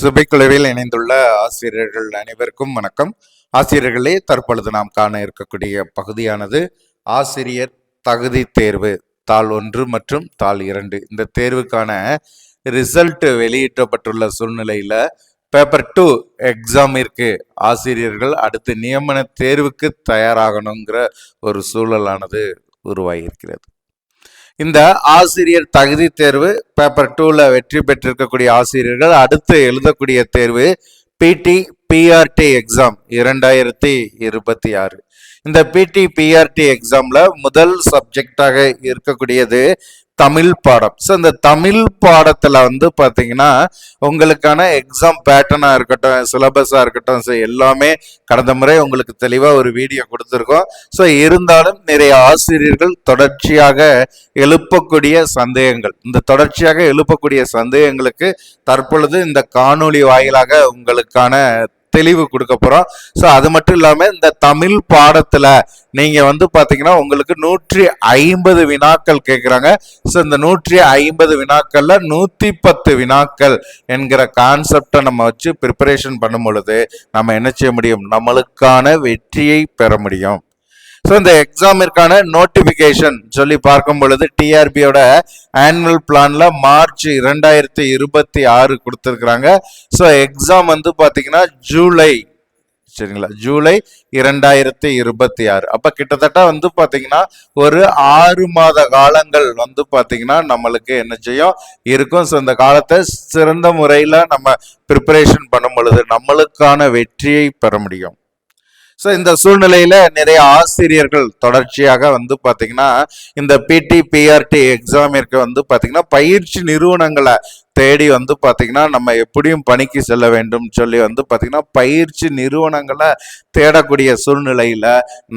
சுபைக்குழுவில் இணைந்துள்ள ஆசிரியர்கள் அனைவருக்கும் வணக்கம். ஆசிரியர்களே தற்பொழுது நாம் காண இருக்கக்கூடிய பகுதியானது ஆசிரியர் தகுதி தேர்வு தாள் ஒன்று மற்றும் தாள் இரண்டு. இந்த தேர்வுக்கான ரிசல்ட் வெளியிட்டப்பட்டுள்ள சூழ்நிலையில பேப்பர் டூ எக்ஸாமிற்கு ஆசிரியர்கள் அடுத்து நியமன தேர்வுக்கு தயாராகணுங்கிற ஒரு சூழலானது உருவாகியிருக்கிறது. இந்த ஆசிரியர் தகுதி தேர்வு பேப்பர் டூவில் வெற்றி பெற்றிருக்கக்கூடிய ஆசிரியர்கள் அடுத்து எழுதக்கூடிய தேர்வு பிடி பிஆர்டி எக்ஸாம் இரண்டாயிரத்தி இருபத்தி ஆறு. இந்த பிடி பிஆர்டி எக்ஸாம்ல முதல் சப்ஜெக்டாக இருக்கக்கூடியது தமிழ் பாடம். ஸோ இந்த தமிழ் பாடத்தில் வந்து பார்த்தீங்கன்னா உங்களுக்கான எக்ஸாம் பேட்டர்னாக இருக்கட்டும் சிலபஸாக இருக்கட்டும் ஸோ எல்லாமே கடந்த முறை உங்களுக்கு தெளிவாக ஒரு வீடியோ கொடுத்துருக்கோம். ஸோ இருந்தாலும் நிறைய ஆசிரியர்கள் தொடர்ச்சியாக எழுப்பக்கூடிய சந்தேகங்கள். இந்த தொடர்ச்சியாக எழுப்பக்கூடிய சந்தேகங்களுக்கு தற்பொழுது இந்த காணொளி வாயிலாக உங்களுக்கான தெளிவு கொடுக்க போறோம். ஸோ அது மட்டும் இல்லாம இந்த தமிழ் பாடத்துல நீங்க வந்து பாத்தீங்கன்னா உங்களுக்கு நூற்றி ஐம்பது வினாக்கள் கேட்குறாங்க ஸோ இந்த நூற்றி ஐம்பது வினாக்கள்ல நூத்தி பத்து வினாக்கள் என்கிற கான்செப்டை நம்ம வச்சு ப்ரிப்பரேஷன் பண்ணும் பொழுது நம்ம என்ன செய்ய முடியும்? நம்மளுக்கான வெற்றியை பெற முடியும். ஸோ இந்த எக்ஸாமிற்கான நோட்டிஃபிகேஷன் சொல்லி பார்க்கும் பொழுது டிஆர்பியோட ஆனுவல் பிளான்ல மார்ச் இரண்டாயிரத்தி இருபத்தி ஆறு கொடுத்துருக்குறாங்க. ஸோ எக்ஸாம் வந்து பார்த்தீங்கன்னா ஜூலை சரிங்களா? ஜூலை இரண்டாயிரத்தி இருபத்தி ஆறு. அப்ப கிட்டத்தட்ட வந்து பாத்தீங்கன்னா ஒரு ஆறு மாத காலங்கள் வந்து பாத்தீங்கன்னா நம்மளுக்கு என்ன செய்யும்? இருக்கும். ஸோ இந்த காலத்தை சிறந்த முறையில நம்ம ப்ரிப்பரேஷன் பண்ணும் பொழுது நம்மளுக்கான வெற்றியை பெற முடியும். ஸோ இந்த சூழ்நிலையில நிறைய ஆசிரியர்கள் தொடர்ச்சியாக வந்து பாத்தீங்கன்னா இந்த பிடி பிஆர்டி எக்ஸாமிற்கு வந்து பாத்தீங்கன்னா பயிற்சி நிறுவனங்களை தேடி வந்து பார்த்திங்கன்னா நம்ம எப்படியும் பணிக்கு செல்ல வேண்டும் சொல்லி வந்து பார்த்திங்கன்னா பயிற்சி நிறுவனங்களை தேடக்கூடிய சூழ்நிலையில்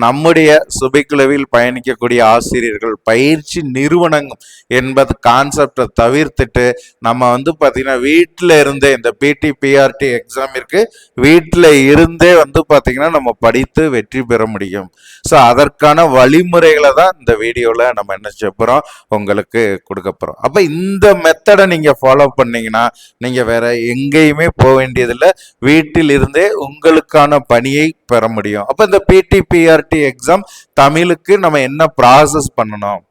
நம்முடைய சுபிக்குழுவில் பயணிக்கக்கூடிய ஆசிரியர்கள் பயிற்சி நிறுவனம் என்பது கான்செப்டை தவிர்த்துட்டு நம்ம வந்து பார்த்திங்கன்னா வீட்டில் இருந்தே இந்த பிடி பிஆர்டி எக்ஸாமிற்கு வீட்டில் இருந்தே வந்து பார்த்திங்கன்னா நம்ம படித்து வெற்றி பெற முடியும். ஸோ அதற்கான வழிமுறைகளை தான் இந்த வீடியோவில் நம்ம என்ன செய்ய போகிறோம் உங்களுக்கு கொடுக்க போகிறோம் அப்போ இந்த மெத்தடை நீங்கள் ஃபாலோ பண்ணீங்கன்னா நீங்கள் வேற எங்கேயுமே போக வேண்டியதில்லை. வீட்டில் இருந்தே உங்களுக்கான பணியை பெற முடியும். அப்போ இந்த பிடி பிஆர்டி எக்ஸாம் தமிழுக்கு நம்ம என்ன ப்ராசஸ் பண்ணணும்?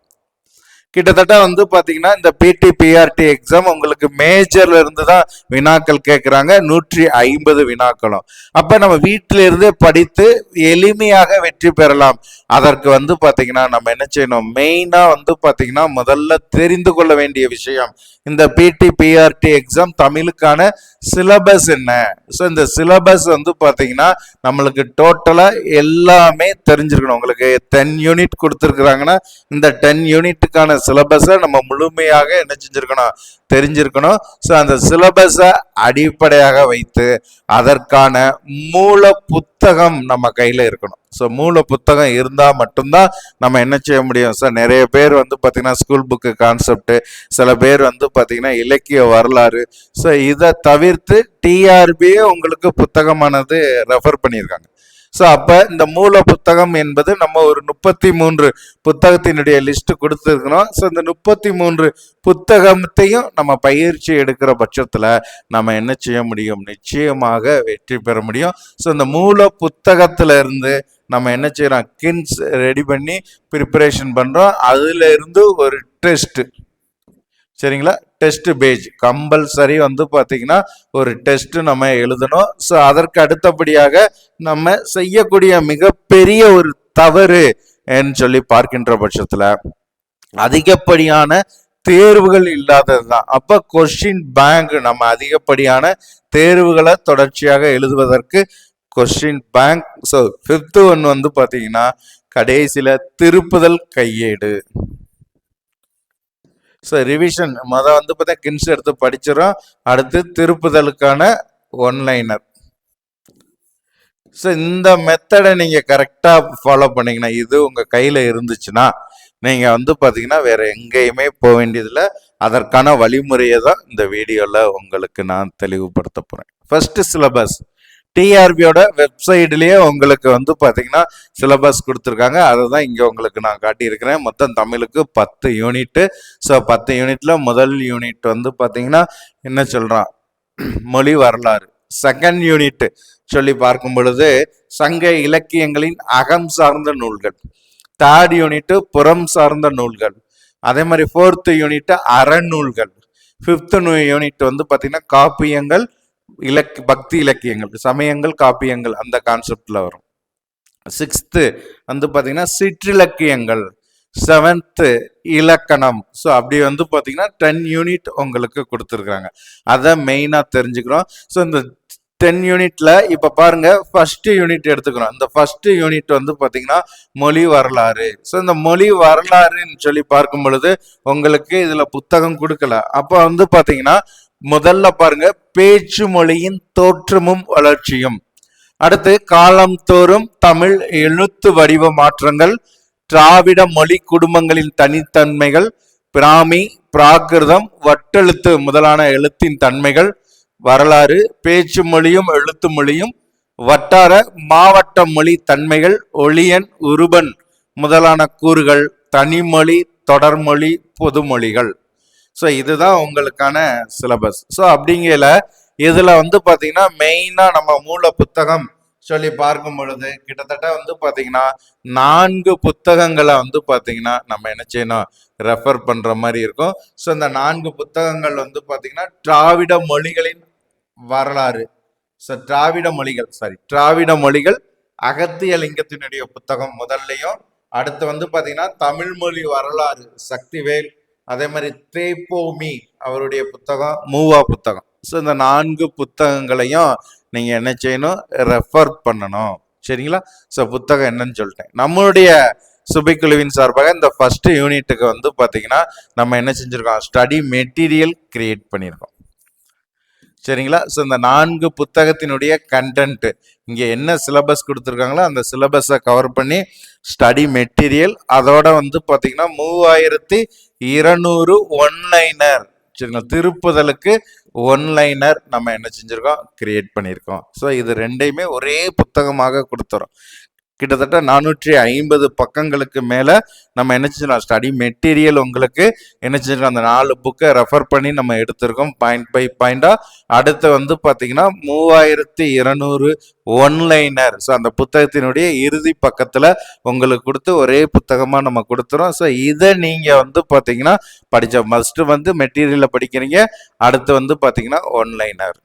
கிட்டத்தட்ட வந்து பார்த்தீங்கன்னா இந்த பிடி பிஆர்டி எக்ஸாம் உங்களுக்கு மேஜர்ல இருந்து தான் வினாக்கள் கேட்குறாங்க நூற்றி ஐம்பது வினாக்களும். அப்போ நம்ம வீட்டிலிருந்தே படித்து எளிமையாக வெற்றி பெறலாம். அதற்கு வந்து பார்த்தீங்கன்னா நம்ம என்ன செய்யணும்? மெயினாக வந்து பார்த்தீங்கன்னா முதல்ல தெரிந்து கொள்ள வேண்டிய விஷயம். இந்த பிடி பிஆர்டி எக்ஸாம் தமிழுக்கான சிலபஸ் என்ன? ஸோ இந்த சிலபஸ் வந்து பாத்தீங்கன்னா நம்மளுக்கு டோட்டலா எல்லாமே தெரிஞ்சிருக்கணும். உங்களுக்கு டென் யூனிட் கொடுத்துருக்குறாங்கன்னா இந்த டென் யூனிட்டுக்கான சிலபஸை நம்ம முழுமையாக என்ன செஞ்சிருக்கணும்? தெரிஞ்சிருக்கணும். ஸோ அந்த சிலபஸை அடிப்படையாக வைத்து அதற்கான மூல புத்தகம் நம்ம கையில் இருக்கணும். ஸோ மூல புத்தகம் இருந்தால் மட்டும்தான் நம்ம என்ன செய்ய முடியும்? ஸோ நிறைய பேர் வந்து பார்த்திங்கன்னா ஸ்கூல் புக்கு கான்செப்ட் சில பேர் வந்து பார்த்திங்கன்னா இலக்கிய வரலாறு. ஸோ இதை தவிர்த்து டிஆர்பியே உங்களுக்கு புத்தகமானது ரெஃபர் பண்ணியிருக்காங்க. ஸோ அப்போ இந்த மூல புத்தகம் என்பது நம்ம ஒரு முப்பத்தி மூன்று புத்தகத்தினுடைய லிஸ்ட் கொடுத்துருக்கணும் ஸோ இந்த முப்பத்தி மூன்று புத்தகத்தையும் நம்ம பயிற்சி எடுக்கிற பட்சத்தில் நம்ம என்ன செய்ய முடியும்? நிச்சயமாக வெற்றி பெற முடியும். ஸோ இந்த மூல புத்தகத்துல இருந்து நம்ம என்ன செய்யறோம்? கின்ஸ் ரெடி பண்ணி ப்ரிப்பரேஷன் பண்ணுறோம் அதுல இருந்து ஒரு டெஸ்ட் சரிங்களா? டெஸ்ட் பேஜ் கம்பல்சரி வந்து பார்த்தீங்கன்னா ஒரு டெஸ்ட் நம்ம எழுதணும். ஸோ அதற்கு அடுத்தபடியாக நம்ம செய்யக்கூடிய மிகப்பெரிய ஒரு தவறு என்று சொல்லி பார்க்கின்ற பட்சத்தில் அதிகப்படியான தேர்வுகள் இல்லாதது தான். அப்போ கொஸ்டின் பேங்க் நம்ம அதிகப்படியான தேர்வுகளை தொடர்ச்சியாக எழுதுவதற்கு question bank so fifth one வந்து பார்த்தீங்கன்னா கடைசியில் திருப்புதல் கையேடு. ஸோ ரிவிஷன் மொதல் வந்து பார்த்தா கின்ஸ் எடுத்து படிச்சிடும் அடுத்து திருப்புதலுக்கான ஒன்லைனர் ஸோ இந்த மெத்தடை நீங்கள் கரெக்டாக ஃபாலோ பண்ணிங்கன்னா இது உங்கள் கையில் இருந்துச்சுன்னா நீங்கள் வந்து பார்த்தீங்கன்னா வேறு எங்கேயுமே போக வேண்டியதில்லை. அதற்கான வழிமுறையை தான் இந்த வீடியோவில் உங்களுக்கு நான் தெளிவுபடுத்த போகிறேன் ஃபஸ்ட்டு சிலபஸ் டிஆர்பியோட வெப்சைட்லேயே உங்களுக்கு வந்து பார்த்தீங்கன்னா சிலபஸ் கொடுத்துருக்காங்க. அதை தான் இங்கே உங்களுக்கு நான் காட்டியிருக்கிறேன். மொத்தம் தமிழுக்கு பத்து யூனிட்டு. ஸோ பத்து யூனிட்ல முதல் யூனிட் வந்து பார்த்தீங்கன்னா என்ன சொல்கிறான் மொழி வரலாறு. செகண்ட் யூனிட் சொல்லி பார்க்கும் பொழுது சங்க இலக்கியங்களின் அகம் சார்ந்த நூல்கள். தேர்ட் யூனிட் புறம் சார்ந்த நூல்கள். அதே மாதிரி ஃபோர்த்து யூனிட் அறநூல்கள் ஃபிஃப்த் யூனிட் வந்து பார்த்தீங்கன்னா காப்பியங்கள் இலக் பக்தி இலக்கியங்கள் சமயங்கள் காப்பியங்கள் அந்த கான்செப்டில் வரும். சிக்ஸ்த்து வந்து பார்த்தீங்கன்னா சிற்றிலக்கியங்கள். செவன்த்து இலக்கணம். ஸோ அப்படி வந்து பார்த்தீங்கன்னா டென் யூனிட் உங்களுக்கு கொடுத்துருக்குறாங்க. அதை மெயினாக தெரிஞ்சுக்கிறோம். ஸோ இந்த டென் யூனிட்ல இப்போ பாருங்க ஃபர்ஸ்ட் யூனிட் எடுத்துக்கிறோம். இந்த ஃபர்ஸ்ட் யூனிட் வந்து பார்த்தீங்கன்னா மொழி வரலாறு. ஸோ இந்த மொழி வரலாறுன்னு சொல்லி பார்க்கும் பொழுது உங்களுக்கு இதுல புத்தகம் கொடுக்கல. அப்போ வந்து பார்த்தீங்கன்னா முதல்ல பாருங்க பேச்சு மொழியின் தோற்றமும் வளர்ச்சியும். அடுத்து காலம் தோறும் தமிழ் எழுத்து வடிவ மாற்றங்கள் திராவிட மொழி குடும்பங்களின் தனித்தன்மைகள் பிராமி பிராகிருதம் வட்டெழுத்து முதலான எழுத்தின் தன்மைகள் வரலாறு பேச்சு மொழியும் எழுத்து மொழியும் வட்டார மாவட்ட மொழி தன்மைகள் ஒளியன் உருபன் முதலான கூறுகள் தனிமொழி தொடர்மொழி பொதுமொழிகள். ஸோ இதுதான் உங்களுக்கான சிலபஸ் ஸோ அப்படிங்கல இதில் வந்து பார்த்தீங்கன்னா மெயினாக நம்ம மூல புத்தகம் சொல்லி பார்க்கும் பொழுது கிட்டத்தட்ட வந்து பார்த்தீங்கன்னா நான்கு புத்தகங்களை வந்து பார்த்தீங்கன்னா நம்ம என்ன செய்யணும் ரெஃபர் பண்ணுற மாதிரி இருக்கும். ஸோ இந்த நான்கு புத்தகங்கள் வந்து பார்த்தீங்கன்னா திராவிட மொழிகளின் வரலாறு. ஸோ திராவிட மொழிகள் சாரி திராவிட மொழிகள் அகத்திய லிங்கத்தினுடைய புத்தகம் முதல்லையும் அடுத்து வந்து பார்த்தீங்கன்னா தமிழ் மொழி வரலாறு சக்திவேல் அதே மாதிரி தேப்போமி அவருடைய புத்தகம் மூவா புத்தகம். ஸோ இந்த நான்கு புத்தகங்களையும் நீங்கள் என்ன செய்யணும்? ரெஃபர் பண்ணணும். சரிங்களா? ஸோ புத்தகம் என்னன்னு சொல்லிட்டேன். நம்மளுடைய சுபைக்குழுவின் சார்பாக இந்த ஃபர்ஸ்ட் யூனிட்டுக்கு வந்து பார்த்தீங்கன்னா நம்ம என்ன செஞ்சுருக்கோம்? ஸ்டடி மெட்டீரியல் கிரியேட் பண்ணியிருக்கோம் சரிங்களா? ஸோ இந்த நான்கு புத்தகத்தினுடைய கண்டென்ட்டு இங்கே என்ன சிலபஸ் கொடுத்துருக்காங்களோ அந்த சிலபஸை கவர் பண்ணி ஸ்டடி மெட்டீரியல் அதோட வந்து பார்த்தீங்கன்னா மூவாயிரத்தி இருநூறு ஒன்லைனர் சரிங்களா? திருப்புதலுக்கு ஒன்லைனர் நம்ம என்ன செஞ்சுருக்கோம்? கிரியேட் பண்ணியிருக்கோம் ஸோ இது ரெண்டையுமே ஒரே புத்தகமாக கொடுத்துறோம். கிட்டத்தட்ட நானூற்றி ஐம்பது பக்கங்களுக்கு மேலே நம்ம என்ன செஞ்சிடலாம்? ஸ்டடி மெட்டீரியல் உங்களுக்கு என்ன செஞ்சிருக்கோம் அந்த நாலு புக்கை ரெஃபர் பண்ணி நம்ம எடுத்திருக்கோம். பாயிண்ட் பை பாயிண்டாக அடுத்து வந்து பார்த்தீங்கன்னா மூவாயிரத்தி இருநூறு ஒன்லைனர் ஸோ அந்த புத்தகத்தினுடைய இறுதி பக்கத்தில் உங்களுக்கு கொடுத்து ஒரே புத்தகமாக நம்ம கொடுத்துறோம். ஸோ இதை நீங்கள் வந்து பார்த்தீங்கன்னா படித்த மஸ்ட்டு வந்து மெட்டீரியலில் படிக்கிறீங்க. அடுத்து வந்து பார்த்தீங்கன்னா ஒன்லைனர்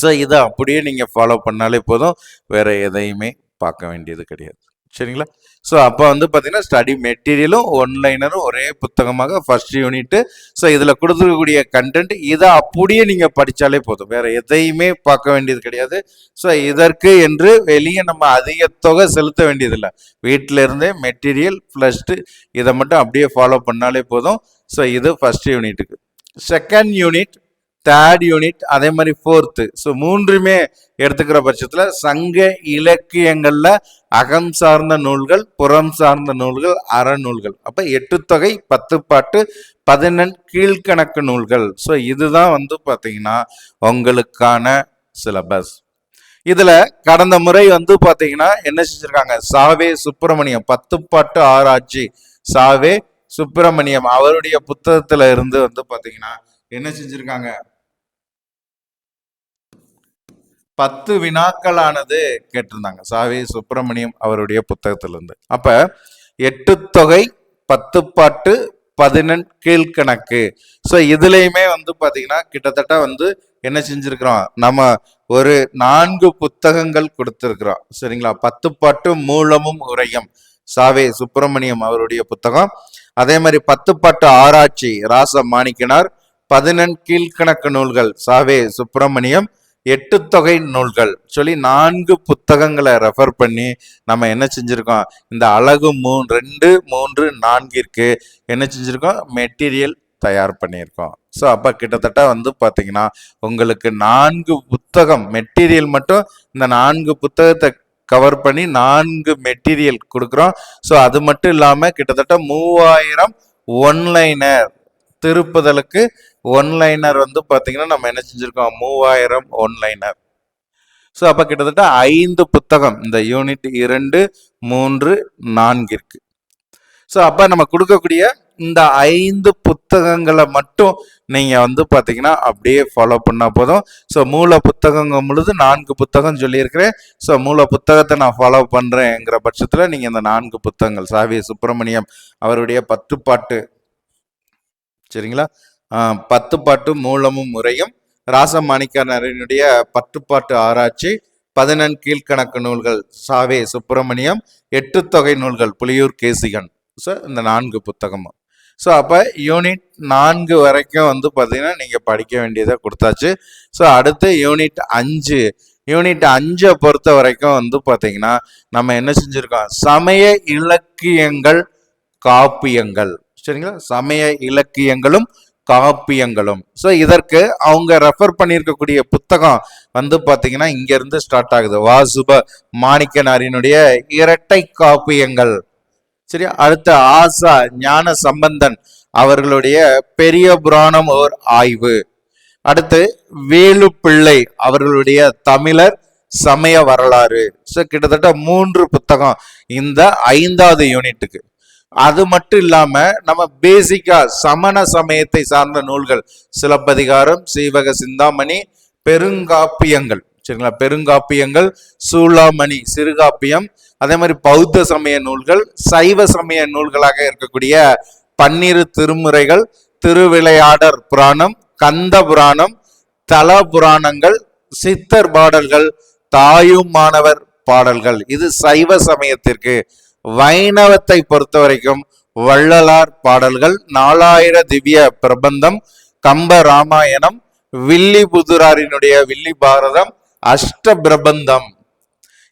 ஸோ இதை அப்படியே நீங்கள் ஃபாலோ பண்ணாலே போதும். வேறு எதையுமே. பார்க்க வேண்டியது கிடையாது. சரிங்களா? ஸோ அப்போ வந்து பார்த்தீங்கன்னா ஸ்டடி மெட்டீரியலும் ஒன்லைனரும் ஒரே புத்தகமாக ஃபர்ஸ்ட் யூனிட்டு ஸோ இதில் கொடுத்துருக்கக்கூடிய கண்டென்ட் இதை அப்படியே நீங்கள் படித்தாலே போதும். வேறு எதையுமே பார்க்க வேண்டியது கிடையாது. ஸோ இதற்கு என்று வெளியே நம்ம அதிக தொகை செலுத்த வேண்டியதில்லை. வீட்டில் இருந்தே மெட்டீரியல் ப்ளஸ்ட்டு இதை மட்டும் அப்படியே ஃபாலோ பண்ணாலே போதும். ஸோ இது ஃபர்ஸ்ட் யூனிட்டுக்கு செகண்ட் யூனிட் தேர்ட் யூனிட் அதே மாதிரி ஃபோர்த்து ஸோ மூன்றுமே எடுத்துக்கிற பட்சத்தில் சங்க இலக்கியங்களில் அகம் சார்ந்த நூல்கள் புறம் சார்ந்த நூல்கள் அறநூல்கள் அப்போ எட்டு தொகை பத்து பாட்டு பதினெண் கீழ்கணக்கு நூல்கள். ஸோ இதுதான் வந்து பார்த்தீங்கன்னா உங்களுக்கான சிலபஸ் இதில் கடந்த முறை வந்து பார்த்தீங்கன்னா என்ன செஞ்சுருக்காங்க? சாவே சுப்பிரமணியம் பத்து பாட்டு ஆராய்ச்சி. சாவே சுப்பிரமணியம் அவருடைய புத்தகத்தில் இருந்து வந்து பார்த்தீங்கன்னா என்ன செஞ்சுருக்காங்க? பத்து வினாக்களானது கேட்டிருந்தாங்க. சாவி சுப்பிரமணியம் அவருடைய புத்தகத்திலிருந்து. அப்ப எட்டு தொகை பத்து பாட்டு பதினெண் கீழ்கணக்கு. ஸோ இதுலேயுமே வந்து பார்த்தீங்கன்னா கிட்டத்தட்ட வந்து என்ன செஞ்சுருக்குறோம்? நம்ம ஒரு நான்கு புத்தகங்கள் கொடுத்துருக்குறோம். சரிங்களா? பத்து பாட்டு மூலமும் உரையும். சாவே சுப்பிரமணியம் அவருடைய புத்தகம். அதே மாதிரி பத்து பாட்டு ஆராய்ச்சி ராச மாணிக்கனார் பதினெண் கீழ்கணக்கு நூல்கள். சாவே சுப்பிரமணியம் எட்டு தொகை நூல்கள் சொல்லி நான்கு புத்தகங்களை ரெஃபர் பண்ணி நம்ம என்ன செஞ்சுருக்கோம்? இந்த அழகு மூ ரெண்டு மூன்று நான்கிற்கு என்ன செஞ்சுருக்கோம்? மெட்டீரியல் தயார் பண்ணியிருக்கோம். ஸோ அப்போ கிட்டத்தட்ட வந்து பார்த்தீங்கன்னா உங்களுக்கு நான்கு புத்தகம் மெட்டீரியல் மட்டும் இந்த நான்கு புத்தகத்தை கவர் பண்ணி நான்கு மெட்டீரியல் கொடுக்குறோம். ஸோ அது மட்டும் இல்லாமல் கிட்டத்தட்ட மூவாயிரம் ஒன்லைனர் திருப்புதலுக்கு ஒன்லைனர் வந்து பார்த்தீங்கன்னா நம்ம என்ன செஞ்சுருக்கோம்? மூவாயிரம் ஒன்லைனர் ஸோ அப்போ கிட்டத்தட்ட ஐந்து புத்தகம் இந்த யூனிட் இரண்டு மூன்று நான்கிற்கு ஸோ அப்போ நம்ம கொடுக்கக்கூடிய இந்த ஐந்து புத்தகங்களை மட்டும் நீங்கள் வந்து பார்த்தீங்கன்னா அப்படியே ஃபாலோ பண்ணால் போதும். ஸோ மூல புத்தகங்கும் பொழுது நான்கு புத்தகம் சொல்லியிருக்கிறேன். ஸோ மூல புத்தகத்தை நான் ஃபாலோ பண்ணுறேங்கிற பட்சத்தில் நீங்கள் இந்த நான்கு புத்தகங்கள் சாவி சுப்பிரமணியம் அவருடைய பத்து பாட்டு சரிங்களா? பத்துப்பாட்டு மூலமும் முறையும். ராசமாணிக்கனரினுடைய பத்துப்பாட்டு ஆராய்ச்சி பதினெண் கீழ்கணக்கு நூல்கள் சாவே சுப்பிரமணியம் எட்டு தொகை நூல்கள் புலியூர் கேசிகன். ஸோ இந்த நான்கு புத்தகமும். ஸோ அப்போ யூனிட் நான்கு வரைக்கும் வந்து பார்த்தீங்கன்னா நீங்கள் படிக்க வேண்டியதை கொடுத்தாச்சு. ஸோ அடுத்து யூனிட் அஞ்சு. யூனிட் அஞ்சை பொறுத்த வரைக்கும் வந்து பார்த்தீங்கன்னா நம்ம என்ன செஞ்சுருக்கோம்? சமய இலக்கியங்கள் காப்பியங்கள். சரிங்களா? சமய இலக்கியங்களும் காப்பியங்களும். ஸோ இதற்கு அவங்க ரெஃபர் பண்ணியிருக்கக்கூடிய புத்தகம் வந்து பார்த்தீங்கன்னா இங்கேருந்து ஸ்டார்ட் ஆகுது. வாசுப மாணிக்கனாரினுடைய இரட்டை காப்பியங்கள். சரி அடுத்த ஆசா ஞான சம்பந்தன் அவர்களுடைய பெரிய புராணம் ஓர் ஆய்வு. அடுத்து வேலு பிள்ளை அவர்களுடைய தமிழர் சமய வரலாறு. ஸோ கிட்டத்தட்ட மூன்று புத்தகம் இந்த ஐந்தாவது யூனிட்டுக்கு அது மட்டும் இல்லாம நம்ம பேசிக்கா சமண சமயத்தை சார்ந்த நூல்கள். சிலப்பதிகாரம் சீவக சிந்தாமணி பெருங்காப்பியங்கள். சரிங்களா? பெருங்காப்பியங்கள் சூளாமணி சிறுகாப்பியம் அதே மாதிரி பௌத்த சமய நூல்கள் சைவ சமய நூல்களாக இருக்கக்கூடிய பன்னிரு திருமுறைகள் திருவிளையாடர் புராணம் கந்த புராணம் தல புராணங்கள் சித்தர் பாடல்கள் தாயும் மாணவர் பாடல்கள். இது சைவ சமயத்திற்கு வைணவத்தை பொறுத்த வரைக்கும் வள்ளலார் பாடல்கள் நாலாயிர திவ்ய பிரபந்தம் கம்ப ராமாயணம் வில்லிபுதுராரினுடைய வில்லி பாரதம் அஷ்ட பிரபந்தம்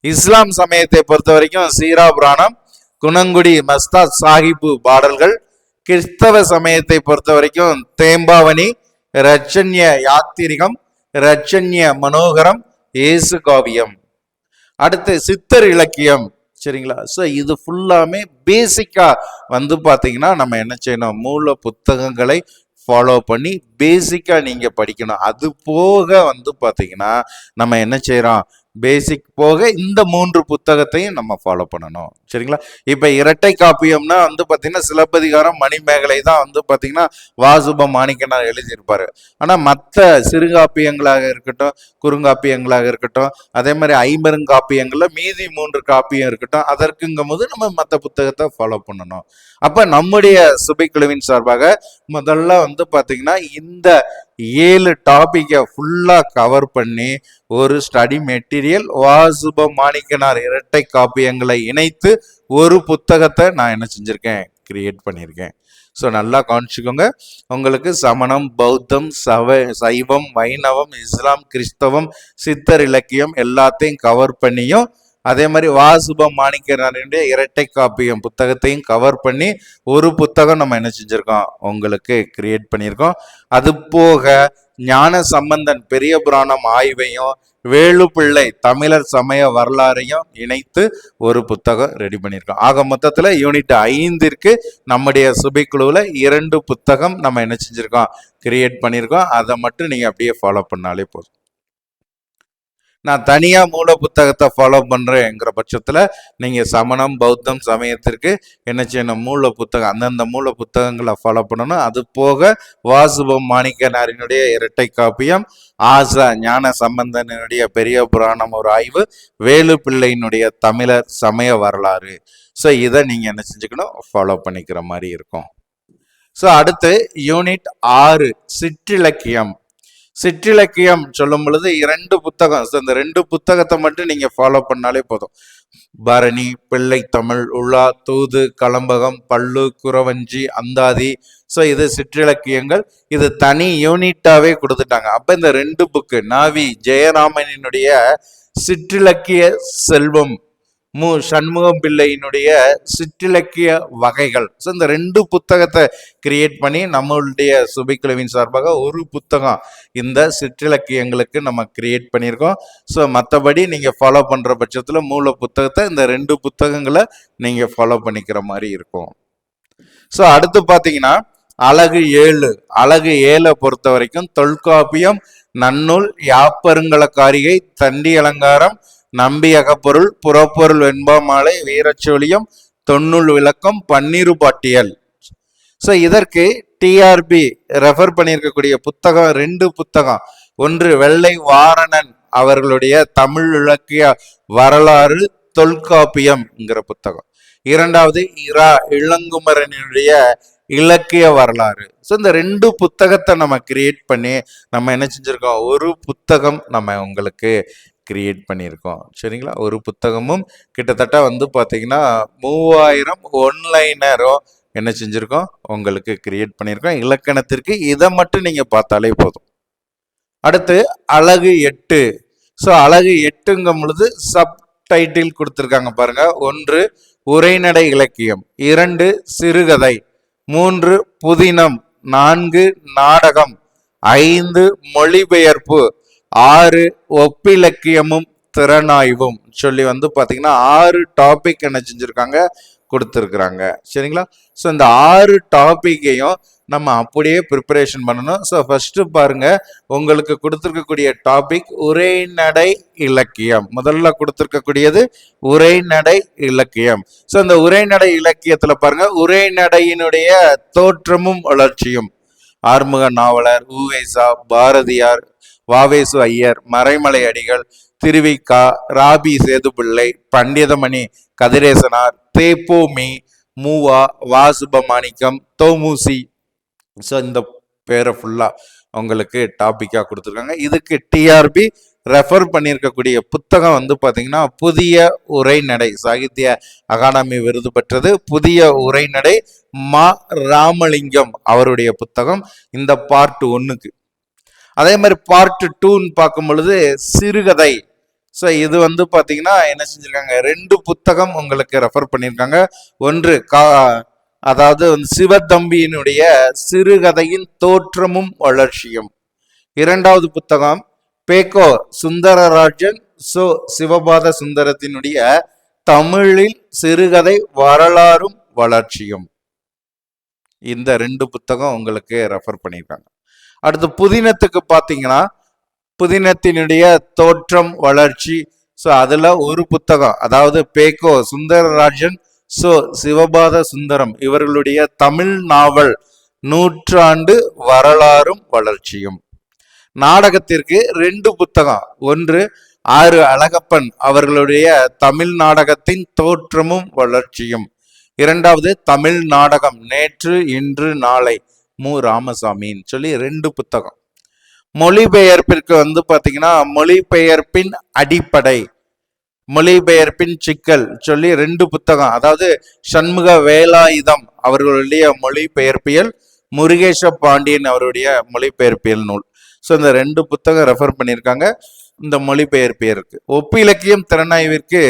இஸ்லாம் சமயத்தை பொறுத்த வரைக்கும் சீரா புராணம் குணங்குடி மஸ்தாத் சாஹிபு பாடல்கள் கிறிஸ்தவ சமயத்தை பொறுத்த வரைக்கும் தேம்பாவணி ரச்சன்ய யாத்திரிகம் ரச்சன்ய மனோகரம் இயேசு காவியம் அடுத்து சித்தர் இலக்கியம். சரிங்களா? ஸோ இது ஃபுல்லாமே பேசிக்காக வந்து பார்த்தீங்கன்னா நம்ம என்ன செய்யணும்? மூல புத்தகங்களை ஃபாலோ பண்ணி பேசிக்காக நீங்கள் படிக்கணும். அது போக வந்து பார்த்தீங்கன்னா நம்ம என்ன செய்கிறோம் பேசிக் போக இந்த மூன்று புத்தகத்தையும் நம்ம ஃபாலோ பண்ணணும். சரிங்களா? இப்போ இரட்டை காப்பியம்னா வந்து பார்த்தீங்கன்னா சிலப்பதிகாரம் மணிமேகலை தான் வந்து பார்த்தீங்கன்னா வாசுப மாணிக்கனார் எழுதியிருப்பாரு. ஆனால் மற்ற சிறுகாப்பியங்களாக இருக்கட்டும் குறுங்காப்பியங்களாக இருக்கட்டும் அதே மாதிரி ஐம்பெருங்காப்பியங்கள்ல மீதி மூன்று காப்பியம் இருக்கட்டும் அதற்குங்கும் போது நம்ம மற்ற புத்தகத்தை ஃபாலோ பண்ணணும். அப்ப நம்முடைய சுபைக்குழுவின் சார்பாக முதல்ல வந்து பாத்தீங்கன்னா இந்த ஏழு டாபிக்கை ஃபுல்லா கவர் பண்ணி ஒரு ஸ்டடி மெட்டீரியல் வாசுப மாணிக்கனார் இரட்டை காப்பியங்களை இணைத்து ஒரு புத்தகத்தை நான் என்ன செஞ்சுருக்கேன்? கிரியேட் பண்ணியிருக்கேன் ஸோ நல்லா காமிச்சிக்கோங்க உங்களுக்கு சமணம் பௌத்தம் சவ சைவம் வைணவம் இஸ்லாம் கிறிஸ்தவம் சித்தர் இலக்கியம் எல்லாத்தையும் கவர் பண்ணியும் அதே மாதிரி வாசுப மாணிக்கனாருடைய இரட்டை காப்பியம் புத்தகத்தையும் கவர் பண்ணி ஒரு புத்தகம் நம்ம என்ன செஞ்சுருக்கோம்? உங்களுக்கு கிரியேட் பண்ணியிருக்கோம். அது போக ஞான சம்பந்தன் பெரிய புராணம் ஆய்வையும் வேலுப்பிள்ளை தமிழர் சமய வரலாறையும் இணைத்து ஒரு புத்தகம் ரெடி பண்ணியிருக்கோம். ஆக மொத்தத்தில் யூனிட் ஐந்திற்கு நம்முடைய சுபைக்குழுவில் இரண்டு புத்தகம் நம்ம என்ன செஞ்சுருக்கோம்? கிரியேட் பண்ணியிருக்கோம். அதை மட்டும் நீங்கள் அப்படியே ஃபாலோ பண்ணாலே போதும். நான் தனியாக மூல புத்தகத்தை ஃபாலோ பண்ணுறேங்கிற பட்சத்தில் நீங்கள் சமணம் பௌத்தம் சமயத்திற்கு என்ன செய்யணும்? மூல புத்தகம் அந்தந்த மூல புத்தகங்களை ஃபாலோ பண்ணணும். அது போக வாசுபம் மாணிக்கனாரினுடைய இரட்டை காப்பியம் ஆசா ஞான சம்பந்தனுடைய பெரிய புராணம் ஒரு ஆய்வு வேலு பிள்ளையினுடைய தமிழர் சமய வரலாறு. ஸோ இதை நீங்கள் என்ன செஞ்சுக்கணும்? ஃபாலோ பண்ணிக்கிற மாதிரி இருக்கும். ஸோ அடுத்து யூனிட் ஆறு சிற்றிலக்கியம். சிற்றிலக்கியம் சொல்லும் பொழுது இரண்டு புத்தகம் இந்த ரெண்டு புத்தகத்தை மட்டும் நீங்க ஃபாலோ பண்ணாலே போதும். பரணி பிள்ளை தமிழ் உலா தூது கலம்பகம் பல்லு குறவஞ்சி அந்தாதி. ஸோ இது சிற்றிலக்கியங்கள். இது தனி யூனிட்டாவே கொடுத்துட்டாங்க. அப்ப இந்த ரெண்டு புக்கு நாவி ஜெயராமனினுடைய சிற்றிலக்கிய செல்வம் மு சண்முகம் பிள்ளையினுடைய சிற்றிலக்கிய வகைகள். ஸோ இந்த ரெண்டு புத்தகத்தை கிரியேட் பண்ணி நம்மளுடைய சுபைக்குழுவின் சார்பாக ஒரு புத்தகம் இந்த சிற்றிலக்கியங்களுக்கு நம்ம கிரியேட் பண்ணியிருக்கோம். ஸோ மற்றபடி நீங்கள் ஃபாலோ பண்ணுற பட்சத்தில் மூல புத்தகத்தை இந்த ரெண்டு புத்தகங்களை நீங்கள் ஃபாலோ பண்ணிக்கிற மாதிரி இருக்கும். ஸோ அடுத்து பார்த்தீங்கன்னா அழகு ஏழு. அழகு ஏழை பொறுத்த வரைக்கும் தொல்காப்பியம் நன்னூல் யாப்பருங்கலக்காரிகை தண்டி அலங்காரம் நம்பி அகப்பொருள் புறப்பொருள் வெண்பாமாலை வீரச்சோழியம் தொன்னுள் விளக்கம் பன்னிரு பாட்டியல். ஸோ இதற்கு டிஆர்பி ரெஃபர் பண்ணியிருக்கக்கூடிய புத்தகம் ரெண்டு புத்தகம். ஒன்று வெள்ளை வாரணன் அவர்களுடைய தமிழ் இலக்கிய வரலாறு தொல்காப்பியம்ங்கிற புத்தகம். இரண்டாவது இரா இளங்குமரனுடைய இலக்கிய வரலாறு. ஸோ இந்த ரெண்டு புத்தகத்தை நம்ம கிரியேட் பண்ணி நம்ம என்ன செஞ்சுருக்கோம்? ஒரு புத்தகம் நம்ம உங்களுக்கு கிரியேட் பண்ணியிருக்கோம். சரிங்களா? ஒரு புத்தகமும் கிட்டத்தட்ட வந்து பார்த்தீங்கன்னா மூவாயிரம் ஒன்லைனரும் என்ன செஞ்சுருக்கோம்? உங்களுக்கு கிரியேட் பண்ணியிருக்கோம். இலக்கணத்திற்கு இதை மட்டும் நீங்கள் பார்த்தாலே போதும். அடுத்து அழகு எட்டு. ஸோ அழகு எட்டுங்கும் பொழுது சப் டைட்டில் கொடுத்துருக்காங்க பாருங்க. ஒன்று உரைநடை இலக்கியம். இரண்டு சிறுகதை. மூன்று புதினம். நான்கு நாடகம். ஐந்து மொழிபெயர்ப்பு. ஆறு ஒப்பிலக்கியமும் திறனாய்வும் சொல்லி வந்து பார்த்தீங்கன்னா ஆறு டாபிக் என்ன செஞ்சுருக்காங்க கொடுத்துருக்குறாங்க. சரிங்களா? ஸோ இந்த ஆறு டாப்பிக்கையும் நம்ம அப்படியே ப்ரிப்பரேஷன் பண்ணணும். ஸோ ஃபஸ்ட்டு பாருங்கள் உங்களுக்கு கொடுத்துருக்கக்கூடிய டாபிக் உரைநடை இலக்கியம். முதல்ல கொடுத்துருக்கக்கூடியது உரைநடை இலக்கியம். ஸோ இந்த உரைநடை இலக்கியத்தில் பாருங்கள் உரைநடையினுடைய தோற்றமும் வளர்ச்சியும். ஆறுமுக நாவலர் ஊவேசா பாரதியார் வாவேசு ஐயர் மறைமலை அடிகள் திருவிக்கா ராபி சேதுபிள்ளை பண்டிதமணி கதிரேசனார் தேப்போமி மூவா வாசுபமாணிக்கம் தோமுசி. ஸோ இந்த பேரை ஃபுல்லாக உங்களுக்கு டாப்பிக்காக கொடுத்துருக்காங்க. இதுக்கு டிஆர்பி ரெஃபர் பண்ணியிருக்கக்கூடிய புத்தகம் வந்து பார்த்தீங்கன்னா புதிய உரைநடை சாகித்ய அகாடமி விருது பெற்றது புதிய உரைநடை மா ராமலிங்கம் அவருடைய புத்தகம். இந்த பார்ட் ஒன்றுக்கு அதே மாதிரி பார்ட் டூன்னு பார்க்கும் பொழுது சிறுகதை. ஸோ இது வந்து பார்த்தீங்கன்னா என்ன செஞ்சுருக்காங்க? ரெண்டு புத்தகம் உங்களுக்கு ரெஃபர் பண்ணியிருக்காங்க. ஒன்று கா அதாவது வந்து சிவத்தம்பியினுடைய சிறுகதையின் தோற்றமும் வளர்ச்சியும். இரண்டாவது புத்தகம் பேக்கோ சுந்தரராஜன் சோ சிவபாத சுந்தரத்தினுடைய தமிழில் சிறுகதை வரலாறும் வளர்ச்சியும். இந்த ரெண்டு புத்தகம் உங்களுக்கு ரெஃபர் பண்ணியிருக்காங்க. அடுத்து புதினத்துக்கு பார்த்தீங்கன்னா புதினத்தினுடைய தோற்றம் வளர்ச்சி. ஸோ அதில் ஒரு புத்தகம் அதாவது பேக்கோ சுந்தரராஜன் ஸோ சிவபாத சுந்தரம் இவர்களுடைய தமிழ் நாவல் நூற்றாண்டு வரலாறும் வளர்ச்சியும். நாடகத்திற்கு ரெண்டு புத்தகம் ஒன்று ஆறு அழகப்பன் அவர்களுடைய தமிழ் நாடகத்தின் தோற்றமும் வளர்ச்சியும். இரண்டாவது தமிழ் நாடகம் நேற்று இன்று நாளை. மு. ராமசாமின்னு சொல்லி ரெண்டு புத்தகம். மொழிபெயர்ப்பிற்கு வந்து பார்த்தீங்கன்னா மொழிபெயர்ப்பின் அடிப்படை மொழிபெயர்ப்பின் சிக்கல் சொல்லி ரெண்டு புத்தகம். அதாவது சண்முக வேலாயுதம் அவர்களுடைய மொழிபெயர்ப்பியல் முருகேஷ பாண்டியன் அவருடைய மொழிபெயர்ப்பியல் நூல். ஸோ இந்த ரெண்டு புத்தகம் ரெஃபர் பண்ணியிருக்காங்க. இந்த மொழிபெயர்ப்பியருக்கு. ஒப்பிலக்கியம் திறனாய்விற்கு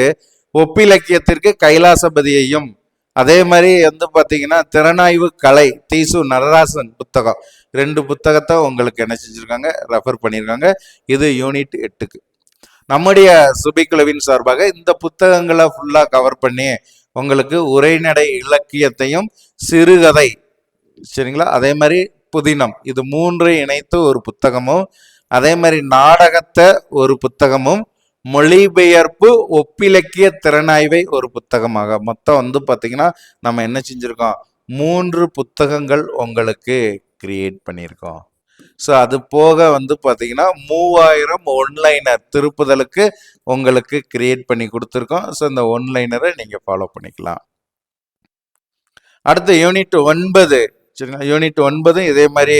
ஒப்பிலக்கியத்திற்கு கைலாசபதியையும் அதே மாதிரி வந்து பார்த்தீங்கன்னா திறனாய்வு கலை தீசு நடராசன் புத்தகம். ரெண்டு புத்தகத்தை உங்களுக்கு என்ன செஞ்சுருக்காங்க? ரெஃபர் பண்ணியிருக்காங்க இது யூனிட் எட்டுக்கு. நம்முடைய சுபிக்குழுவின் சார்பாக இந்த புத்தகங்களை ஃபுல்லாக கவர் பண்ணி உங்களுக்கு உரைநடை இலக்கியத்தையும் சிறுகதை சரிங்களா? அதே மாதிரி புதினம். இது மூன்று இணைத்து ஒரு புத்தகமும் அதே மாதிரி நாடகத்தை ஒரு புத்தகமும் மொழிபெயர்ப்பு ஒப்பிலக்கிய திறனாய்வை ஒரு புத்தகமாக. மொத்தம் வந்து பார்த்தீங்கன்னா நம்ம என்ன செஞ்சுருக்கோம்? மூன்று புத்தகங்கள் உங்களுக்கு கிரியேட் பண்ணியிருக்கோம். ஸோ அது போக வந்து பார்த்தீங்கன்னா மூவாயிரம் ஒன்லைனர் திருப்புதலுக்கு உங்களுக்கு கிரியேட் பண்ணி கொடுத்துருக்கோம். ஸோ இந்த ஒன்லைனரை நீங்கள் ஃபாலோ பண்ணிக்கலாம். அடுத்து யூனிட் ஒன்பது. சரிங்களா? யூனிட் ஒன்பதும் இதே மாதிரி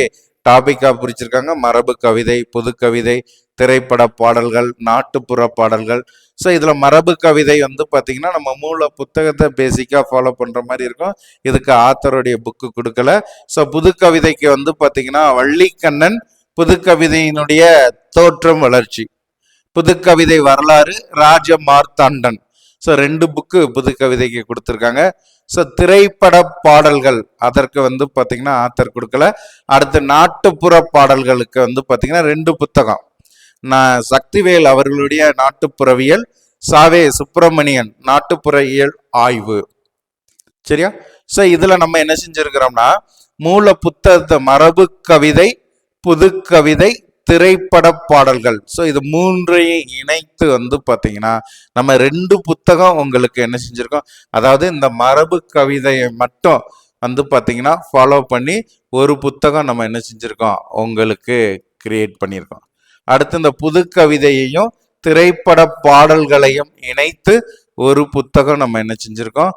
டாபிக்காக பிரிச்சிருக்காங்க. மரபு கவிதை புது கவிதை திரைப்பட பாடல்கள் நாட்டுப்புற பாடல்கள். ஸோ இதில் மரபு கவிதை வந்து பார்த்தீங்கன்னா நம்ம மூல புத்தகத்தை பேசிக்காக ஃபாலோ பண்ணுற மாதிரி இருக்கும். இதுக்கு ஆத்தருடைய புக்கு கொடுக்கல. ஸோ புது கவிதைக்கு வந்து பார்த்தீங்கன்னா வள்ளிக்கண்ணன் புது கவிதையினுடைய தோற்றம் வளர்ச்சி. புது கவிதை வரலாறு ராஜ மார்த்தாண்டன் ஸோ ரெண்டு புக்கு புது கவிதைக்கு கொடுத்துருக்காங்க. ஸோ திரைப்பட பாடல்கள் அதற்கு வந்து பார்த்தீங்கன்னா ஆத்தர் கொடுக்கல. அடுத்து நாட்டுப்புற பாடல்களுக்கு வந்து பார்த்தீங்கன்னா ரெண்டு புத்தகம். நான் சக்திவேல் அவர்களுடைய நாட்டுப்புறவியல் சாவே சுப்பிரமணியன் நாட்டுப்புறவியல் ஆய்வு. சரியா? ஸோ இதில் நம்ம என்ன செஞ்சுருக்கிறோம்னா மூல புத்தகத்தை மரபு கவிதை புது கவிதை திரைப்பட பாடல்கள். ஸோ இது மூன்றையும் இணைத்து வந்து பார்த்தீங்கன்னா நம்ம ரெண்டு புத்தகம் உங்களுக்கு என்ன செஞ்சுருக்கோம்? அதாவது இந்த மரபு கவிதையை மட்டும் வந்து பார்த்தீங்கன்னா ஃபாலோ பண்ணி ஒரு புத்தகம் நம்ம என்ன செஞ்சுருக்கோம்? உங்களுக்கு கிரியேட் பண்ணியிருக்கோம் அடுத்து இந்த புது கவிதையையும் திரைப்பட பாடல்களையும் இணைத்து ஒரு புத்தகம் நம்ம என்ன செஞ்சுருக்கோம்?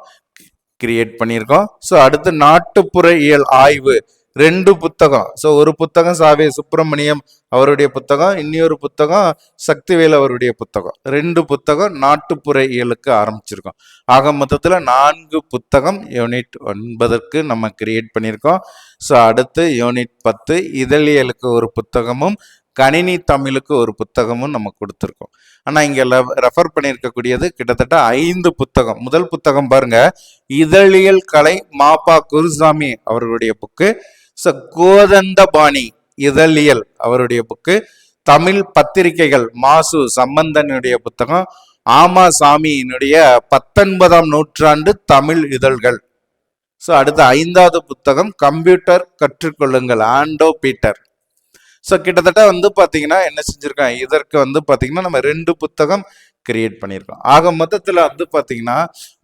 கிரியேட் பண்ணியிருக்கோம். ஸோ அடுத்து நாட்டுப்புற இயல் ஆய்வு ரெண்டு புத்தகம். ஸோ ஒரு புத்தகம் சாவே சுப்பிரமணியம் அவருடைய புத்தகம் இன்னொரு புத்தகம் சக்திவேல் அவருடைய புத்தகம். ரெண்டு புத்தகம் நாட்டுப்புற இயலுக்கு ஆரம்பிச்சிருக்கோம். ஆக மொத்தத்தில் நான்கு புத்தகம் யூனிட் ஒன்பதற்கு நம்ம கிரியேட் பண்ணியிருக்கோம். ஸோ அடுத்து யூனிட் பத்து இதழியலுக்கு ஒரு புத்தகமும் கணினி தமிழுக்கு ஒரு புத்தகமும் நம்ம கொடுத்துருக்கோம். ஆனால் இங்கே ரெஃபர் பண்ணியிருக்கக்கூடியது கிட்டத்தட்ட ஐந்து புத்தகம். முதல் புத்தகம் பாருங்க. இதழியல் கலை மாப்பா குருசாமி அவர்களுடைய புக்கு ஸோ கோதந்தபாணி இதழியல் அவருடைய புக்கு தமிழ் பத்திரிகைகள் மாசு சம்பந்தனுடைய புத்தகம். ஆமா சாமியினுடைய பத்தொன்பதாம் நூற்றாண்டு தமிழ் இதழ்கள். ஸோ அடுத்த ஐந்தாவது புத்தகம் கம்ப்யூட்டர் கற்றுக்கொள்ளுங்கள். ஆண்டோ பீட்டர். ஸோ கிட்டத்தட்ட வந்து பார்த்தீங்கன்னா என்ன செஞ்சுருக்கோம் இதற்கு வந்து பார்த்தீங்கன்னா நம்ம ரெண்டு புத்தகம் கிரியேட் பண்ணியிருக்கோம். ஆக மொத்தத்தில் வந்து பார்த்தீங்கன்னா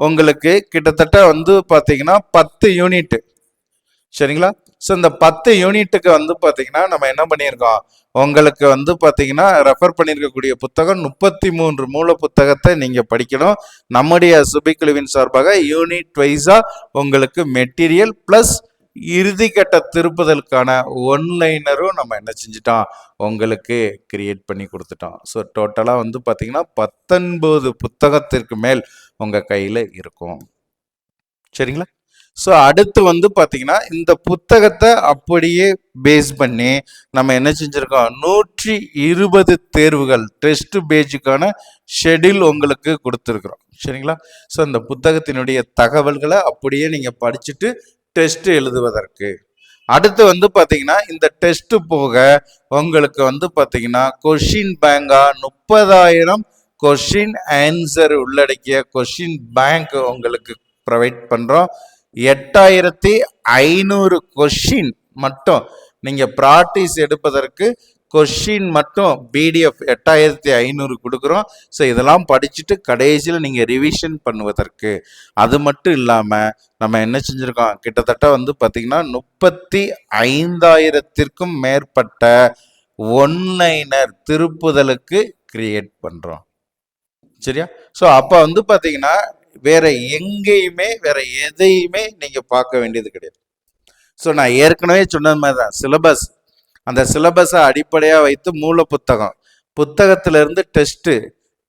உங்களுக்கு கிட்டத்தட்ட வந்து பார்த்தீங்கன்னா பத்து யூனிட் சரிங்களா? ஸோ இந்த பத்து யூனிட்டுக்கு வந்து பார்த்தீங்கன்னா நம்ம என்ன பண்ணியிருக்கோம்? உங்களுக்கு வந்து பார்த்தீங்கன்னா ரெஃபர் பண்ணியிருக்கக்கூடிய புத்தகம் முப்பத்தி மூன்று மூல புத்தகத்தை நீங்கள் படிக்கணும். நம்முடைய சுபிக்குழுவின் சார்பாக யூனிட் வைஸாக உங்களுக்கு மெட்டீரியல் ப்ளஸ் இறுதிக்கட்ட திருப்புதலுக்கான ஒன்லைனரும் நம்ம என்ன செஞ்சிட்டோம்? உங்களுக்கு கிரியேட் பண்ணி கொடுத்துட்டோம். ஸோ டோட்டலாக வந்து பார்த்தீங்கன்னா பத்தொன்பது புத்தகத்திற்கு மேல் உங்கள் கையில் இருக்கும். சரிங்களா? ஸோ அடுத்து வந்து பார்த்தீங்கன்னா இந்த புத்தகத்தை அப்படியே பேஸ் பண்ணி நம்ம என்ன செஞ்சுருக்கோம்? நூற்றி இருபது தேர்வுகள் டெஸ்ட் பேஜுக்கான ஷெடியூல் உங்களுக்கு கொடுத்துருக்குறோம். சரிங்களா? ஸோ அந்த புத்தகத்தினுடைய தகவல்களை அப்படியே நீங்கள் படிச்சுட்டு டெஸ்ட் எழுதுவதற்கு. அடுத்து வந்து பார்த்தீங்கன்னா இந்த டெஸ்ட் போக உங்களுக்கு வந்து பார்த்தீங்கன்னா கொஷின் பேங்கா முப்பதாயிரம் கொஷின் ஆன்சர் உள்ளடக்கிய கொஷின் பேங்க் உங்களுக்கு ப்ரொவைட் பண்ணுறோம் எட்டாயிரத்தி ஐநூறு கொஷின் மட்டும் நீங்கள் ப்ராக்டிஸ் எடுப்பதற்கு கொஷின் மட்டும் பிடிஎஃப் எட்டாயிரத்தி ஐநூறு கொடுக்குறோம். ஸோ இதெல்லாம் படிச்சுட்டு கடைசியில் நீங்கள் ரிவிஷன் பண்ணுவதற்கு. அது மட்டும் இல்லாமல் நம்ம என்ன செஞ்சுருக்கோம்? கிட்டத்தட்ட வந்து பார்த்திங்கன்னா முப்பத்தி ஐந்தாயிரத்திற்கும் மேற்பட்ட ஒன்லைனர் திருப்புதலுக்கு கிரியேட் பண்ணுறோம் சரியா? ஸோ அப்போ வந்து பார்த்தீங்கன்னா வேற எங்கேயுமே வேற எதையுமே நீங்கள் பார்க்க வேண்டியது கிடையாது. ஸோ நான் ஏற்கனவே சொன்னது மாதிரி தான் சிலபஸ் அந்த சிலபஸை அடிப்படையாக வைத்து மூல புத்தகம். புத்தகத்திலிருந்து டெஸ்ட்டு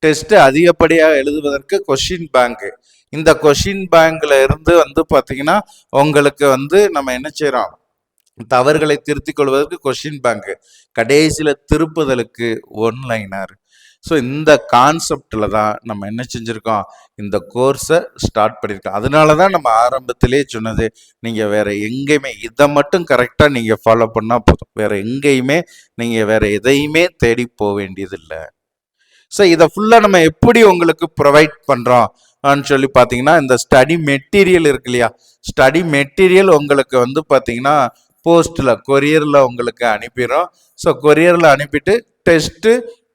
டெஸ்ட்டு அதிகப்படியாக எழுதுவதற்கு கொஷின் பேங்க்கு இந்த கொஷின் பேங்க்ல இருந்து வந்து பார்த்தீங்கன்னா உங்களுக்கு வந்து நம்ம என்ன செய்கிறோம் தவறுகளை திருத்திக் கொள்வதற்கு கொஷின் பேங்க்கு கடைசியில் திருப்புதலுக்கு ஒன்லைனர் ஸோ இந்த கான்செப்டில் தான் நம்ம என்ன செஞ்சுருக்கோம்? இந்த கோர்ஸை ஸ்டார்ட் பண்ணியிருக்கோம் அதனால தான் நம்ம ஆரம்பத்திலே சொன்னது நீங்கள் வேறு எங்கேயுமே இதை மட்டும் கரெக்டாக நீங்கள் ஃபாலோ பண்ணால் போதும். வேறு எங்கேயுமே நீங்கள் வேறு எதையுமே தேடி போக வேண்டியதில்லை. ஸோ இதை ஃபுல்லாக நம்ம எப்படி உங்களுக்கு ப்ரொவைட் பண்ணுறோம் சொல்லி பார்த்தீங்கன்னா இந்த ஸ்டடி மெட்டீரியல் இருக்கு இல்லையா? ஸ்டடி மெட்டீரியல் உங்களுக்கு வந்து பார்த்தீங்கன்னா போஸ்ட்டில் கொரியரில் உங்களுக்கு அனுப்பிடுறோம். ஸோ கொரியரில் அனுப்பிட்டு டெஸ்ட்டு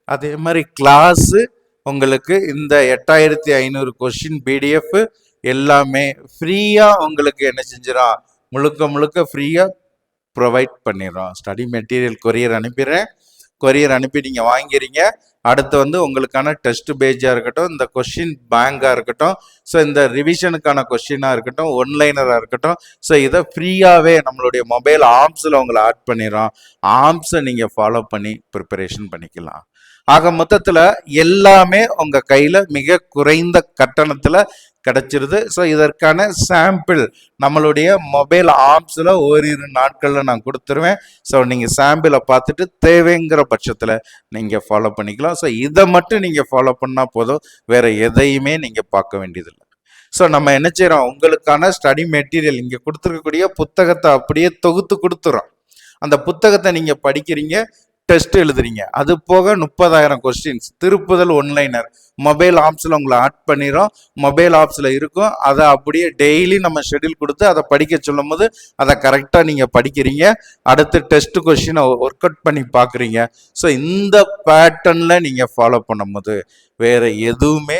அதே மாதிரி கிளாஸு உங்களுக்கு இந்த எட்டாயிரத்தி ஐநூறு கொஷின் பிடிஎஃப் எல்லாமே ஃப்ரீயாக உங்களுக்கு என்ன செஞ்சிடும் முழுக்க முழுக்க ஃப்ரீயாக ப்ரொவைட் பண்ணிடுறோம் ஸ்டடி மெட்டீரியல் கொரியர் அனுப்பிடுறேன். கொரியர் அனுப்பி நீங்கள் வாங்கிறீங்க அடுத்து வந்து உங்களுக்கான டெஸ்ட் பேஜாக இருக்கட்டும் இந்த கொஷின் பேங்காக இருக்கட்டும் ஸோ இந்த ரிவிஷனுக்கான கொஷினாக இருக்கட்டும் ஒன்லைனராக இருக்கட்டும் ஸோ இதை ஃப்ரீயாகவே நம்மளுடைய மொபைல் ஆர்ம்ஸில் உங்களை ஆட் பண்ணிடுறோம் ஆர்ம்ஸை நீங்கள் ஃபாலோ பண்ணி ப்ரிப்பரேஷன் பண்ணிக்கலாம். ஆக மொத்தத்தில் எல்லாமே உங்கள் கையில் மிக குறைந்த கட்டணத்தில் கிடச்சிருது. ஸோ இதற்கான சாம்பிள் நம்மளுடைய மொபைல் ஆப்ஸில் ஓரிரு நாட்களில் நான் கொடுத்துருவேன். ஸோ நீங்கள் சாம்பிளை பார்த்துட்டு தேவைங்கிற பட்சத்தில் நீங்கள் ஃபாலோ பண்ணிக்கலாம். ஸோ இதை மட்டும் நீங்கள் ஃபாலோ பண்ணால் போதும். வேறு எதையுமே நீங்கள் பார்க்க வேண்டியதில்லை. ஸோ நம்ம என்ன செய்கிறோம் உங்களுக்கான ஸ்டடி மெட்டீரியல் இங்கே கொடுத்துருக்கக்கூடிய புத்தகத்தை அப்படியே தொகுத்து கொடுத்துறோம். அந்த புத்தகத்தை நீங்கள் படிக்கிறீங்க. டெஸ்ட் எழுதுறீங்க. அது போக முப்பதாயிரம் கொஸ்டின்ஸ் திருப்புதல் ஒன்லைனர் மொபைல் ஆப்ஸில் உங்களை ஆட் பண்ணிடும் மொபைல் ஆப்ஸில் இருக்கும். அதை அப்படியே டெய்லி நம்ம ஷெடியூல் கொடுத்து அதை படிக்க சொல்லும் போது அதை கரெக்டாக நீங்கள் படிக்கிறீங்க. அடுத்து டெஸ்ட் கொஸ்டினை ஒர்க் அவுட் பண்ணி பார்க்குறீங்க. ஸோ இந்த பேட்டர்னில் நீங்கள் ஃபாலோ பண்ணும்போது வேறு எதுவுமே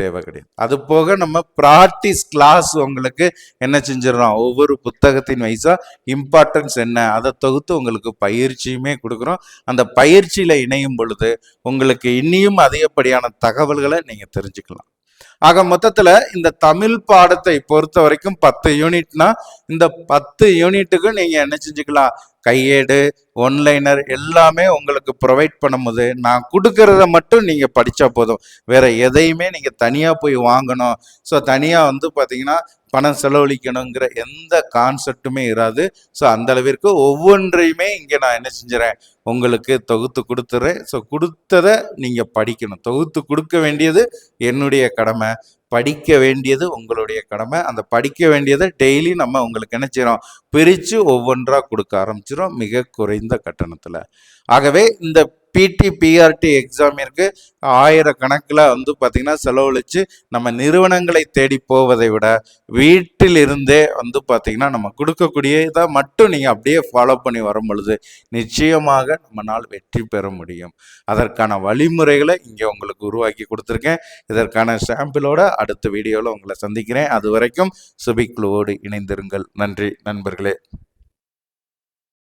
தேவை கிடையாது. அது போக நம்ம ப்ராக்டிஸ் கிளாஸ் உங்களுக்கு என்ன செஞ்சிடறோம்? ஒவ்வொரு புத்தகத்தின் வயசாக இம்பார்ட்டன்ஸ் என்ன? அதை தொகுத்து உங்களுக்கு பயிற்சியுமே கொடுக்குறோம். அந்த பயிற்சியில் இணையும் பொழுது உங்களுக்கு இன்னியும் அதிகப்படியான தகவல்களை நீங்கள் தெரிஞ்சுக்கலாம். ஆக மொத்தத்துல இந்த தமிழ் பாடத்தை பொறுத்த வரைக்கும் பத்து யூனிட்னா இந்த பத்து யூனிட்டுக்கு நீங்க என்ன செஞ்சுக்கலாம்? கையேடு ஒன்லைனர் எல்லாமே உங்களுக்கு ப்ரொவைட் பண்ணும்போது நான் கொடுக்கறத மட்டும் நீங்கள் படித்தா போதும். வேற எதையுமே நீங்கள் தனியாக போய் வாங்கணும். ஸோ தனியாக வந்து பார்த்தீங்கன்னா பணம் செலவழிக்கணுங்கிற எந்த கான்செப்ட்டுமே இராது. ஸோ அந்த அளவிற்கு ஒவ்வொன்றையுமே இங்கே நான் என்ன செஞ்சுறேன்? உங்களுக்கு தொகுத்து கொடுத்துறேன். ஸோ கொடுத்ததை நீங்கள் படிக்கணும். தொகுத்து கொடுக்க வேண்டியது என்னுடைய கடமை. படிக்க வேண்டியது உங்களுடைய கடமை. அந்த படிக்க வேண்டியதை டெய்லி நம்ம உங்களுக்கு என்ன செய்கிறோம் பிரித்து ஒவ்வொன்றாக கொடுக்க ஆரம்பிச்சிடும் மிக குறைந்த கட்டணத்தில். ஆகவே இந்த பிடி பிஆர்டி எக்ஸாமிற்கு ஆயிரக்கணக்கில் வந்து பார்த்திங்கன்னா செலவழித்து நம்ம நிறுவனங்களை தேடி போவதை விட வீட்டில் இருந்தே வந்து பார்த்திங்கன்னா நம்ம கொடுக்கக்கூடிய இதை மட்டும் நீங்கள் அப்படியே ஃபாலோ பண்ணி வரும் பொழுது நிச்சயமாக நம்மளால் வெற்றி பெற முடியும். அதற்கான வழிமுறைகளை இங்கே உங்களுக்கு உருவாக்கி கொடுத்துருக்கேன். இதற்கான சாம்பிளோட அடுத்த வீடியோவில் உங்களை சந்திக்கிறேன். அது வரைக்கும் சுபிக்லுவோடு இணைந்திருங்கள். நன்றி நண்பர்களே.